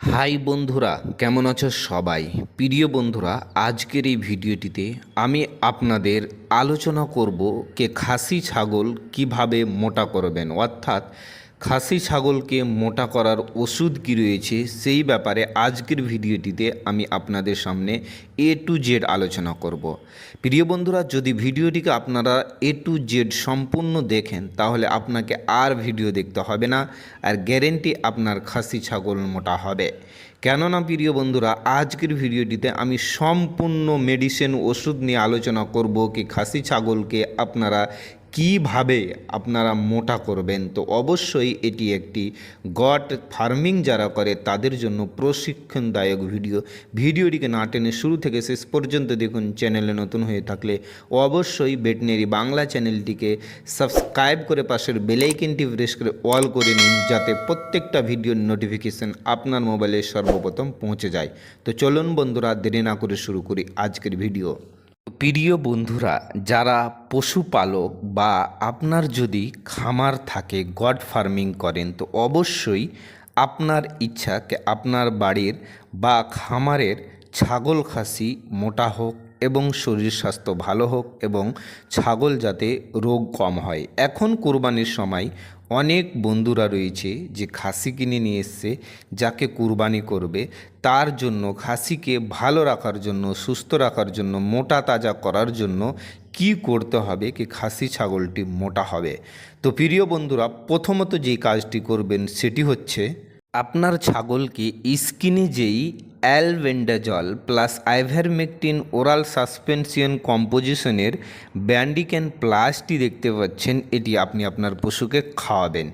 High বন্ধুরা, কেমন আছো সবাই? প্রিয় বন্ধুরা, আজকের এই ভিডিওটিতে আমি আপনাদের আলোচনা করব কে খাসি ছাগল কীভাবে মোটা করবেন। অর্থাৎ খাসি ছাগলকে মোটা করার ওষুধ কী রয়েছে সেই ব্যাপারে আজকের ভিডিওটিতে আমি আপনাদের সামনে এ টু জেড আলোচনা করব। প্রিয় বন্ধুরা, যদি ভিডিওটিকে আপনারা এ টু জেড সম্পূর্ণ দেখেন, তাহলে আপনাকে আর ভিডিও দেখতে হবে না আর গ্যারেন্টি আপনার খাসি ছাগল মোটা হবে। কেননা, প্রিয় বন্ধুরা, আজকের ভিডিওটিতে আমি সম্পূর্ণ মেডিসিন ওষুধ নিয়ে আলোচনা করব কি খাসি ছাগলকে আপনারা কীভাবে আপনারা মোটা করবেন? তো অবশ্যই এটি একটি গট ফার্মিং যারা করে তাদের জন্য প্রশিক্ষণদায়ক ভিডিও। ভিডিওটিকে না টেনে শুরু থেকে শেষ পর্যন্ত দেখুন চ্যানেলে নতুন হয়ে থাকলে অবশ্যই বেটনেরি বাংলা চ্যানেলটিকে সাবস্ক্রাইব করে পাশের বেলাইকেনটি প্রেস করে অল করে নিন যাতে প্রত্যেকটা ভিডিওর নোটিফিকেশন আপনার মোবাইলে সর্বপ্রথম পৌঁছে যায়। তো চলুন বন্ধুরা, দেরি না করে শুরু করি আজকের ভিডিও। প্রিয় বন্ধুরা, যারা পশুপালক বা আপনার যদি খামার থাকে, গড ফার্মিং করেন, তো অবশ্যই আপনার ইচ্ছা কে আপনার বাড়ির বা খামারের ছাগল খাসি মোটা হোক এবং শরীর স্বাস্থ্য ভালো হোক এবং ছাগল যাতে রোগ কম হয়। এখন কোরবানির সময় অনেক বন্ধুরা রয়েছে যে খাসি কিনে নিয়ে এসছে, যাকে কুরবানি করবে। তার জন্য খাসিকে ভালো রাখার জন্য, সুস্থ রাখার জন্য, মোটা তাজা করার জন্য কি করতে হবে কি খাসি ছাগলটি মোটা হবে? তো প্রিয় বন্ধুরা, প্রথমত যেই কাজটি করবেন সেটি হচ্ছে, আপনার ছাগলকে স্কিনে যেই albendazole plus ivermectin oral suspension কম্পোজিশনের ব্যান্ডিক্যান প্লাসটি দেখতে পাচ্ছেন, এটি আপনি আপনার পশুকে খাওয়াবেন।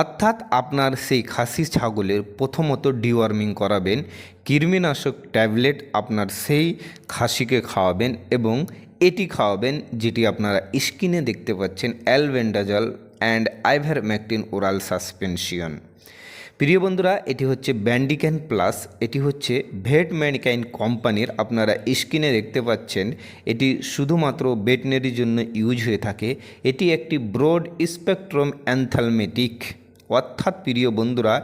অর্থাৎ আপনার সেই খাসি ছাগলের প্রথমত ডিওয়ার্মিং করাবেন, কৃমিনাশক ট্যাবলেট আপনার সেই খাসিকে খাওয়াবেন এবং এটি খাওয়াবেন যেটি আপনারা স্কিনে দেখতে পাচ্ছেন, albendazole and ivermectin oral suspension. প্রিয় বন্ধুরা, এটি হচ্ছে ব্যান্ডিক্যান প্লাস। এটি হচ্ছে ভেট ম্যানিকাইন কোম্পানির, আপনারা স্ক্রিনে দেখতে পাচ্ছেন, এটি শুধুমাত্র ভেটেনারির জন্য ইউজ হয়ে থাকে। এটি একটি ব্রড স্পেকট্রম অ্যান্থালমেটিক। অর্থাৎ প্রিয় বন্ধুরা,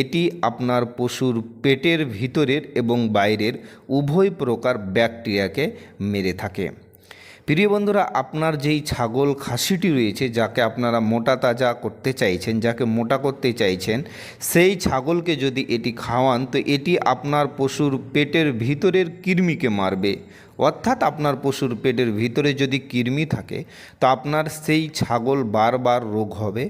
এটি আপনার পশুর পেটের ভিতরের এবং বাইরের উভয় প্রকার ব্যাকটেরিয়াকে মেরে থাকে। প্রিয় বন্ধুরা, আপনার যেই ছাগল খাসিটি রয়েছে, যাকে আপনারা মোটা তাজা করতে চাইছেন, যাকে মোটা করতে চাইছেন, সেই ছাগলকে যদি এটি খাওয়ান, তো এটি আপনার পশুর পেটের ভিতরের কৃমিকে মারবে। অর্থাৎ আপনার পশুর পেটের ভিতরে যদি কৃমি থাকে, তো আপনার সেই ছাগল বারবার রোগ হবে।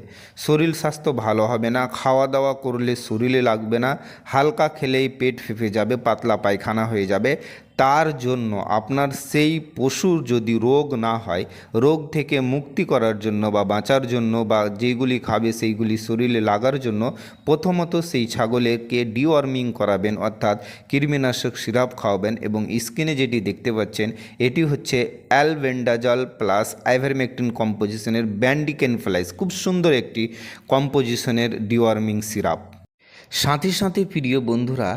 শরীর স্বাস্থ্য ভালো হবে না খাওয়া দাওয়া করলে শরীরে লাগবে না, হালকা খেলেই পেট ফেঁপে যাবে, পাতলা পায়খানা হয়ে যাবে। তার জন্য আপনার সেই পশুর যদি রোগ না হয়, রোগ থেকে মুক্তি করার জন্য বা বাঁচার জন্য বা যেগুলি খাবে সেইগুলি শরীরে লাগার জন্য প্রথমত সেই ছাগলেরকে ডিওয়ার্মিং করাবেন, অর্থাৎ কৃমিনাশক সিরাপ খাওয়াবেন এবং স্কিনে যেটি দেখতে পাচ্ছেন, এটি হচ্ছে অ্যালভেন্ডাজল প্লাস আইভারমেকটিন কম্পোজিশনের ব্যান্ডিকেন ফ্লাইস খুব সুন্দর একটি কম্পোজিশনের ডিওয়ার্মিং সিরাপ। সাথে সাথে প্রিয় বন্ধুরা,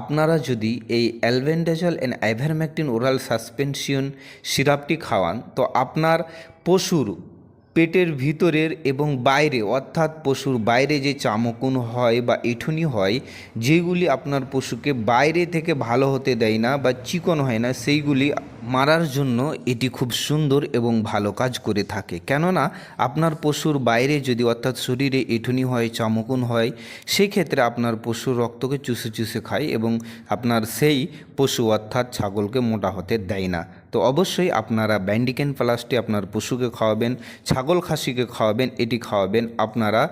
আপনারা যদি এই albendazole and ivermectin oral suspension সিরাপটি খাওয়ান, তো আপনার পশুর পেটের ভিতরের এবং বাইরে, অর্থাৎ পশুর বাইরে যে চামকুন হয় বা এঠুনি হয়, যেগুলি আপনার পশুকে বাইরে থেকে ভালো হতে দেয় না বা চিকন হয় না, সেইগুলি মারার জন্য এটি খুব সুন্দর এবং ভালো কাজ করে থাকে। কেননা, আপনার পশুর বাইরে যদি অর্থাৎ শরীরে এঠুনি হয়, চামকুন হয় সেই ক্ষেত্রে আপনার পশুর রক্তকে চুষে চুষে খায় এবং আপনার সেই পশু অর্থাৎ ছাগলকে মোটা হতে দেয় না। তো অবশ্যই আপনারা ব্যান্ডিকেন প্লাসটি আপনার পশুকে খাওয়াবেন, ছাগল খাসিকে খাওয়াবেন, এটি খাওয়াবেন আপনারা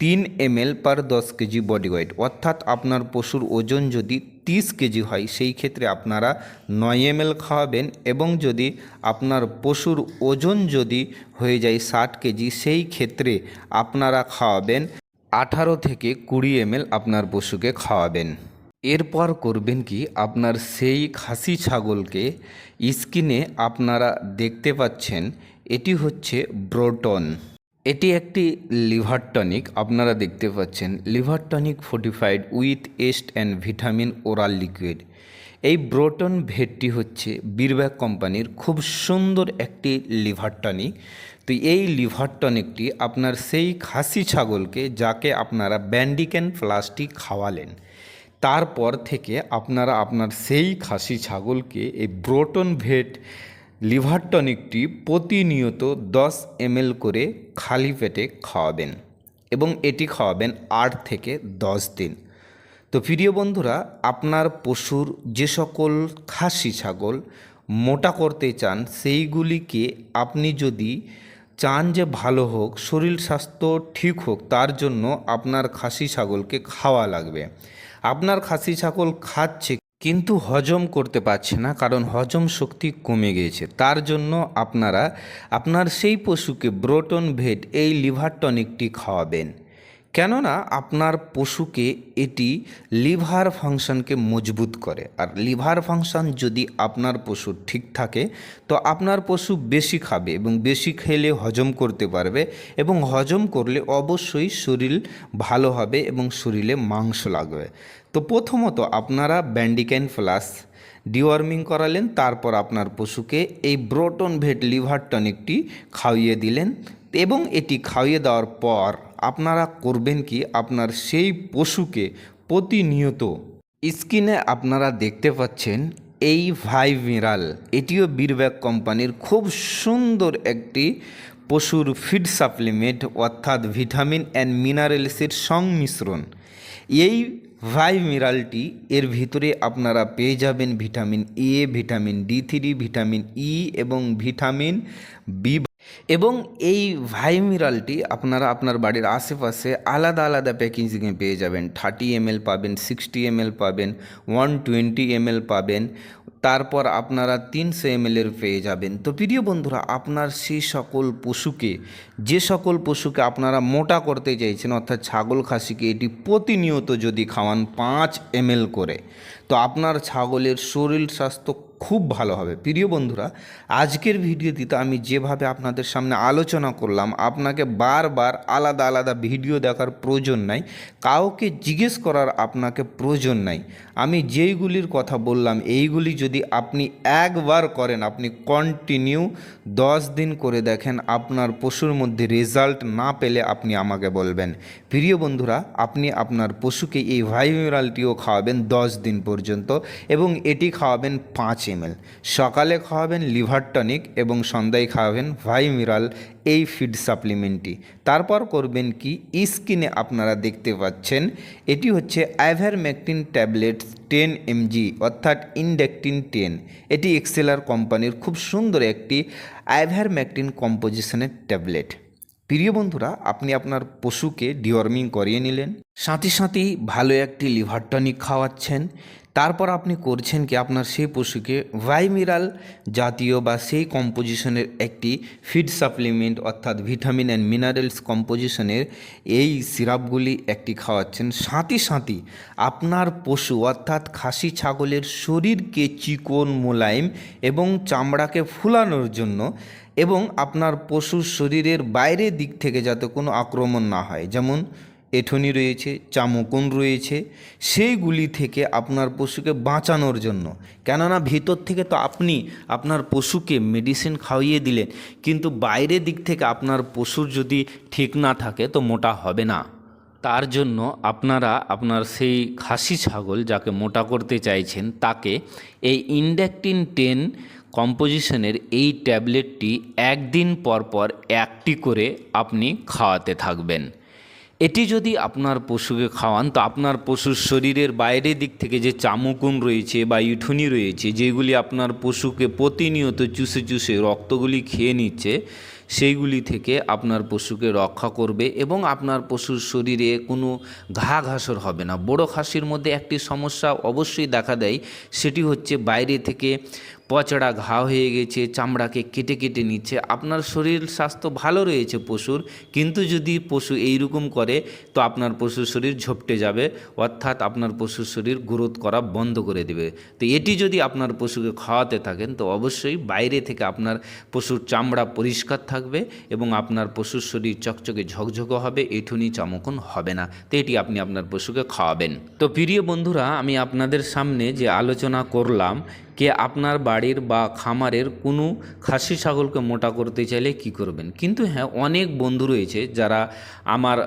তিন এম পার দশ কেজি বডি ওয়েট অর্থাৎ আপনার পশুর ওজন যদি তিরিশ কেজি হয়, সেই ক্ষেত্রে আপনারা নয় এম খাওয়াবেন এবং যদি আপনার পশুর ওজন যদি হয়ে যায় ষাট কেজি, সেই ক্ষেত্রে আপনারা খাওয়াবেন আঠারো থেকে কুড়ি এম আপনার পশুকে খাওয়াবেন। এরপর করবেন কি, আপনার সেই খাসি ছাগলকে স্কিনে আপনারা দেখতে পাচ্ছেন, এটি হচ্ছে ব্রোটন। এটি একটি লিভার টনিক, আপনারা দেখতে পাচ্ছেন। Liver tonic fortified with yeast and vitamin oral liquid এই ব্রোটন ভেটটি হচ্ছে বীরব্যাগ কোম্পানির খুব সুন্দর একটি লিভার টনিক। তো এই লিভার টনিকটি আপনার সেই খাসি ছাগলকে, যাকে আপনারা ব্যান্ডিকেন প্লাস্টিক খাওয়ালেন তারপর থেকে আপনারা আপনার সেই খাসি ছাগলকে এই ব্রোটন ভেট লিভার টনিকটি প্রতিনিয়ত দশ এমএল করে খালি পেটে খাওয়াবেন এবং এটি খাওয়াবেন আট থেকে দশ দিন। তো প্রিয় বন্ধুরা, আপনার পশুর যে সকল খাসি ছাগল মোটা করতে চান, সেইগুলিকে আপনি যদি চান যে ভালো হোক, শরীর স্বাস্থ্য ঠিক হোক, তার জন্য আপনার খাসি ছাগলকে খাওয়া লাগবে। আপনার খাসি ছাগল খাচ্ছে, কিন্তু হজম করতে পারছে না, কারণ হজম শক্তি কমে গিয়েছে। তার জন্য আপনারা, আপনার সেই পশুকে ব্রোটন ভেট, এই লিভার টনিকটি খাওয়াবেন। কেননা আপনার পশুকে এটি লিভার ফাংশনকে মজবুত করে। আর লিভার ফাংশন যদি আপনার পশুর ঠিক থাকে, তো আপনার পশু বেশি খাবে এবং বেশি খেলে হজম করতে পারবে এবং হজম করলে অবশ্যই শরীর ভালো হবে এবং শরীরে মাংস লাগবে। তো প্রথমত আপনারা ব্যান্ডিক্যান প্লাস ডিওয়ার্মিং করালেন, তারপর আপনার পশুকে এই ব্রোটন ভেট লিভার টনিকটি খাইয়ে দিলেন। এবং এটি খাইয়ে দেওয়ার পর আপনারা করবেন কি? আপনার সেই পশুকে প্রতিনিয়ত স্ক্রিনে আপনারা দেখতে পাচ্ছেন এই ভাই মিরাল এটিও বীরব্যাগ কোম্পানির খুব সুন্দর একটি পশুর ফিড সাপ্লিমেন্ট অর্থাৎ ভিটামিন অ্যান্ড মিনারেলসের সংমিশ্রণ। এই ভাই মিনারেলটি এর ভিতরে আপনারা পেয়ে যাবেন vitamin A vitamin D three vitamin E এবং ভিটামিন বি এবং এই ভাইমিরালটি আপনারা আপনার বাড়ির আশেপাশে আলাদা আলাদা প্যাকেজিংয়ে পেয়ে যাবেন। থার্টি এমএল পাবেন, সিক্সটি এমএল পাবেন, ওয়ান টোয়েন্টি এমএল পাবেন, তারপর আপনারা তিনশো এমএলের পেয়ে যাবেন। তো প্রিয় বন্ধুরা, আপনার সেই সকল পশুকে, যে সকল পশুকে আপনারা মোটা করতে চাইছেন, অর্থাৎ ছাগল খাসিকে, এটি প্রতিনিয়ত যদি খাওয়ান পাঁচ এমএল করে, তো আপনার ছাগলের শরীর স্বাস্থ্য খুব ভালো হবে। প্রিয় বন্ধুরা, আজকের ভিডিওটিতে আমি যেভাবে আপনাদের সামনে আলোচনা করলাম, আপনাকে বারবার আলাদা আলাদা ভিডিও দেখার প্রয়োজন নাই, কাউকে জিজ্ঞেস করার আপনাকে প্রয়োজন নাই। আমি যেইগুলির কথা বললাম, এইগুলি যদি আপনি একবার করেন, আপনি কন্টিনিউ দশ দিন করে দেখেন, আপনার পশুর মধ্যে রেজাল্ট না পেলে আপনি আমাকে বলবেন। প্রিয় বন্ধুরা, আপনি আপনার পশুকে এই ভাইমিরালটিও খাওয়াবেন দশ দিন পর্যন্ত এবং এটি খাওয়াবেন পাঁচ এমএল সকালে খাওয়াবেন লিভার টনিক এবং সন্ধ্যায় খাওয়াবেন ভাইমিরাল, এই ফিড সাপ্লিমেন্টটি। তারপর করবেন কি? স্কিনে আপনারা দেখতে পাচ্ছেন, এটি হচ্ছে অ্যাভারমেকটিন ট্যাবলেট টেন এমজি, অর্থাৎ ইনডেকটিন টেন। এটি এক্সেলার কোম্পানির খুব সুন্দর একটি অ্যাভারমেকটিন কম্পোজিশনের ট্যাবলেট। প্রিয় বন্ধুরা, আপনি আপনার পশুকে ডিওয়ার্মিং করিয়ে নিলেন। সাথে সাথেই ভালো একটি লিভার টনিক খাওয়াচ্ছেন। তারপর আপনি করছেন কি আপনার সেই পশুকে ভাইমিরাল জাতীয় বা সেই কম্পোজিশনের একটি ফিড সাপ্লিমেন্ট অর্থাৎ ভিটামিন অ্যান্ড মিনারেলস কম্পোজিশনের এই সিরাপগুলি একটি খাওয়াচ্ছেন। সাথে সাথে আপনার পশু অর্থাৎ খাসি ছাগলের শরীরকে চিকন মোলায়েম এবং চামড়াকে ফুলানোর জন্য এবং আপনার পশুর শরীরের বাইরের দিক থেকে যাতে কোনো আক্রমণ না হয়। যেমন এঠনি রয়েছে, চামকুন রয়েছে, সেইগুলি থেকে আপনার পশুকে বাঁচানোর জন্য। কেননা ভিতর থেকে তো আপনি আপনার পশুকে মেডিসিন খাওয়িয়ে দিলেন, কিন্তু বাইরের দিক থেকে আপনার পশুর যদি ঠিক না থাকে তো মোটা হবে না। তার জন্য আপনারা আপনার সেই খাসি ছাগল যাকে মোটা করতে চাইছেন, তাকে এই ইন্ডাকটিন টেন কম্পোজিশনের এই ট্যাবলেটটি একদিন পর পর একটি করে আপনি খাওয়াতে থাকবেন। এটি যদি আপনার পশুকে খাওয়ান, তো আপনার পশুর শরীরের বাইরের দিক থেকে যে চামকুন রয়েছে বা ইঠুনি রয়েছে, যেগুলি আপনার পশুকে প্রতিনিয়ত চুষে চুষে রক্তগুলি খেয়ে নিচ্ছে, সেইগুলি থেকে আপনার পশুকে রক্ষা করবে এবং আপনার পশুর শরীরে কোনো ঘা ঘাসর হবে না। বড় খাসির মধ্যে একটি সমস্যা অবশ্যই দেখা দেয়, সেটি হচ্ছে বাইরে থেকে পচড়া ঘা হয়ে গেছে, চামড়াকে কেটে কেটে নিচ্ছে। আপনার শরীর স্বাস্থ্য ভালো রয়েছে পশুর, কিন্তু যদি পশু এইরকম করে, তো আপনার পশুর শরীর ঝপটে যাবে, অর্থাৎ আপনার পশুর শরীর গ্রোথ করা বন্ধ করে দেবে। তো এটি যদি আপনার পশুকে খাওয়াতে থাকেন, তো অবশ্যই বাইরে থেকে আপনার পশুর চামড়া পরিষ্কার থাকবে এবং আপনার পশুর শরীর চকচকে ঝকঝকে হবে, এঠুনি চামকন হবে না। তো এটি আপনি আপনার পশুকে খাওয়াবেন। তো প্রিয় বন্ধুরা, আমি আপনাদের সামনে যে আলোচনা করলাম কে আপনার বাড়ির বা খামারের কোনো খাসি ছাগলকে মোটা করতে চাইলে কি করবেন? কিন্তু হ্যাঁ অনেক বন্ধু রয়েছে যারা আমার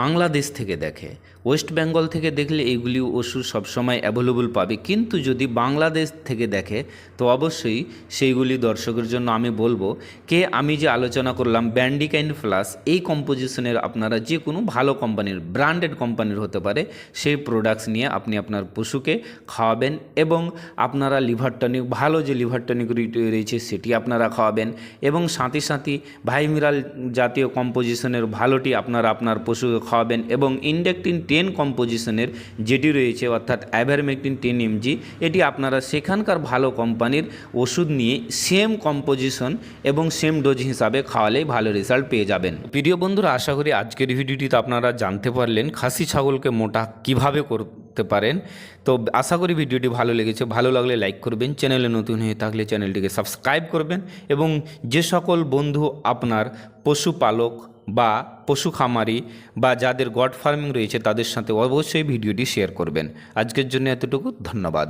বাংলাদেশ থেকে দেখে। ওয়েস্ট বেঙ্গল থেকে দেখলে এইগুলি ওষুধ সবসময় অ্যাভেলেবল পাবে। কিন্তু যদি বাংলাদেশ থেকে দেখে, তো অবশ্যই সেইগুলি দর্শকের জন্য আমি বলব, কে আমি যে আলোচনা করলাম ব্যান্ডিকাইন প্লাস এই কম্পোজিশনের আপনারা যে কোনো ভালো কোম্পানির ব্র্যান্ডেড কোম্পানির হতে পারে, সেই প্রোডাক্টস নিয়ে আপনি আপনার পশুকে খাওয়াবেন এবং আপনারা লিভার টনিক ভালো যে লিভার টনিক রয়েছে সেটি আপনারা খাওয়াবেন এবং সাথে সাথে ভাইমিরাল জাতীয় কম্পোজিশনের ভালোটি আপনারা আপনার পশুকে খাওয়াবেন এবং ইন্ডেকটিন টেন কম্পোজিশনের যেটি রয়েছে, অর্থাৎ অ্যাভারমেকটিন টেন এমজি এটি আপনারা সেখানকার ভালো কোম্পানির ওষুধ নিয়ে সেম কম্পোজিশন এবং সেম ডোজ হিসাবে খাওয়ালেই ভালো রেজাল্ট পেয়ে যাবেন। প্রিয় বন্ধুরা, আশা করি আজকের ভিডিওটিতে আপনারা জানতে পারলেন খাসি ছাগলকে মোটা কীভাবে করতে পারেন। তো আশা করি ভিডিওটি ভালো লেগেছে। ভালো লাগলে লাইক করবেন। চ্যানেলে নতুন হয়ে থাকলে চ্যানেলটিকে সাবস্ক্রাইব করবেন এবং যে সকল বন্ধু আপনার পশুপালক বা পশু খামারি বা যাদের গড ফার্মিং রয়েছে তাদের সাথে অবশ্যই ভিডিওটি শেয়ার করবেন। আজকের জন্য এতটুকু, ধন্যবাদ।